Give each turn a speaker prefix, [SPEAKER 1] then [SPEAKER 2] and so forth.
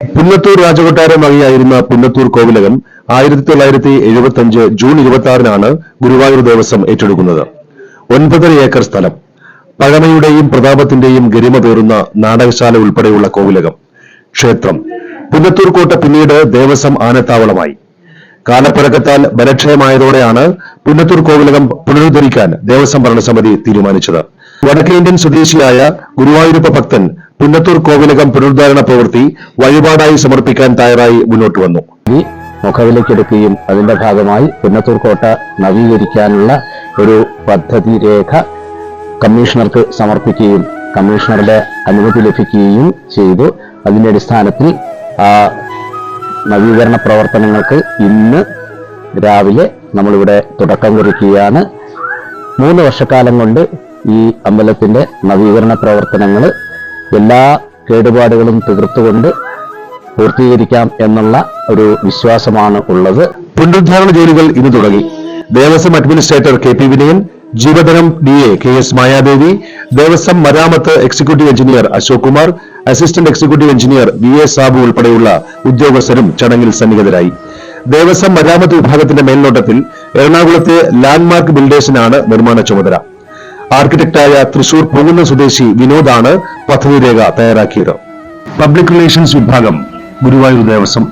[SPEAKER 1] പുന്നത്തൂർ രാജകൊട്ടാരമാകിയായിരുന്ന പുന്നത്തൂർ കോവിലകം ആയിരത്തി തൊള്ളായിരത്തി എഴുപത്തി അഞ്ച് ജൂൺ ഇരുപത്തി ആറിനാണ് ഗുരുവായൂർ ദേവസ്വം ഏറ്റെടുക്കുന്നത്. ഒൻപതര ഏക്കർ സ്ഥലം. പഴമയുടെയും പ്രതാപത്തിന്റെയും ഗരിമ പേറുന്ന നാടകശാല ഉൾപ്പെടെയുള്ള കോവിലകം. ക്ഷേത്രം. പുന്നത്തൂർ കോട്ട പിന്നീട് ദേവസ്വം ആനത്താവളമായി. കാലപ്പഴക്കത്താൽ ബലക്ഷയമായതോടെയാണ് പുന്നത്തൂർ കോവിലകം പുനരുദ്ധരിക്കാൻ ദേവസ്വം ഭരണസമിതി തീരുമാനിച്ചത്. വടക്കേ ഇന്ത്യൻ സ്വദേശിയായ ഗുരുവായൂരപ്പ ഭക്തൻ പുന്നത്തൂർ കോവിലകം പുനരുദ്ധാരണ പ്രവൃത്തി വഴിപാടായി സമർപ്പിക്കാൻ തയ്യാറായി മുന്നോട്ട് വന്നു.
[SPEAKER 2] മുഖവിലേക്കെടുക്കുകയും അതിന്റെ ഭാഗമായി പുന്നത്തൂർ കോട്ട നവീകരിക്കാനുള്ള ഒരു പദ്ധതി രേഖ കമ്മീഷണർക്ക് സമർപ്പിക്കുകയും കമ്മീഷണറുടെ അനുമതി ലഭിക്കുകയും ചെയ്തു. അതിന്റെ അടിസ്ഥാനത്തിൽ ആ നവീകരണ പ്രവർത്തനങ്ങൾക്ക് ഇന്ന് രാവിലെ നമ്മളിവിടെ തുടക്കം കുറിക്കുകയാണ്. മൂന്ന് വർഷക്കാലം കൊണ്ട് ഈ അമ്പലത്തിന്റെ നവീകരണ പ്രവർത്തനങ്ങൾ എല്ലാ കേടുപാടുകളും തീർത്തുകൊണ്ട് പൂർത്തീകരിക്കാം എന്നുള്ള ഒരു വിശ്വാസമാണ് ഉള്ളത്.
[SPEAKER 1] പുനരുദ്ധാരണ ജോലികൾ ഇന്ന് തുടങ്ങി. Devaswom administrator K P Vinayan ജീവധനം D A K S Mayadevi Devaswom മരാമത്ത് executive engineer Ashok Kumar assistant executive engineer V A Sabu ഉൾപ്പെടെയുള്ള ഉദ്യോഗസ്ഥരും ചടങ്ങിൽ സന്നിഹിതരായി. ദേവസ്വം മരാമത്ത് വിഭാഗത്തിന്റെ മേൽനോട്ടത്തിൽ എറണാകുളത്തെ ലാൻഡ്മാർക്ക് ബിൽഡേഴ്സിനാണ് നിർമ്മാണ ചുമതല. ആർക്കിടെക്ടായ തൃശൂർ പൊങ്ങുന്ന സ്വദേശി വിനോദാണ് പദ്ധതി രേഖ തയ്യാറാക്കിയത്. പബ്ലിക് റിലേഷൻസ് വിഭാഗം ഗുരുവായൂർ ദേവസ്വം